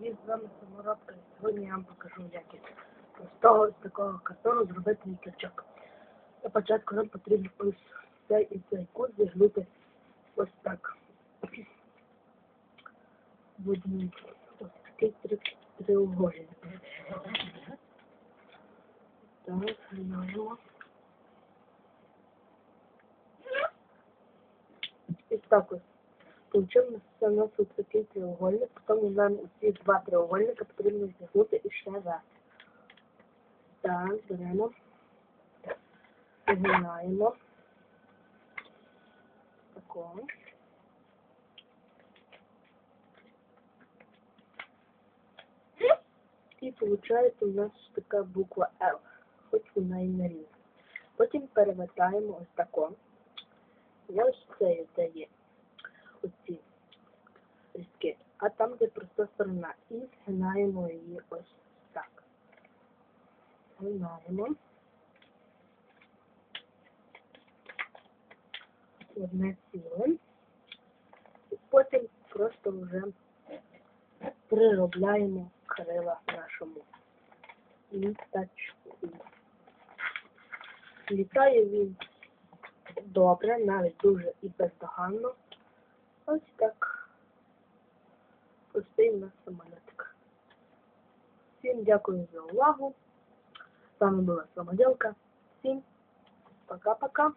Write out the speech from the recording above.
Привіт, з вами Саморобка. Сьогодні я вам покажу, як із простого з такого картону зробити вітрячок. Для початку нам потрібно ось цей і цей кут зігнути ось так. Будемо ось такий три, треугольник. Так, згинаємо. І так ось. Получився у нас ось такий треугольник, потім нам ці два треугольника потрібно зігнути і ще раз. Так, беремо, згинаємо. Такого. І виходить у нас така буква L, хоч вона і не рівна. Потім перевертаємо ось тако. І ось це там, де проста сторона. І згинаємо її ось так. Згинаємо. Одне ціле. І потім просто вже приробляємо крила нашому літачку. Літає він добре, навіть дуже і бездоганно. Ось так. У нас самолітик. Всім дякую за увагу. З вами була Самоділка. Всім пока-пока.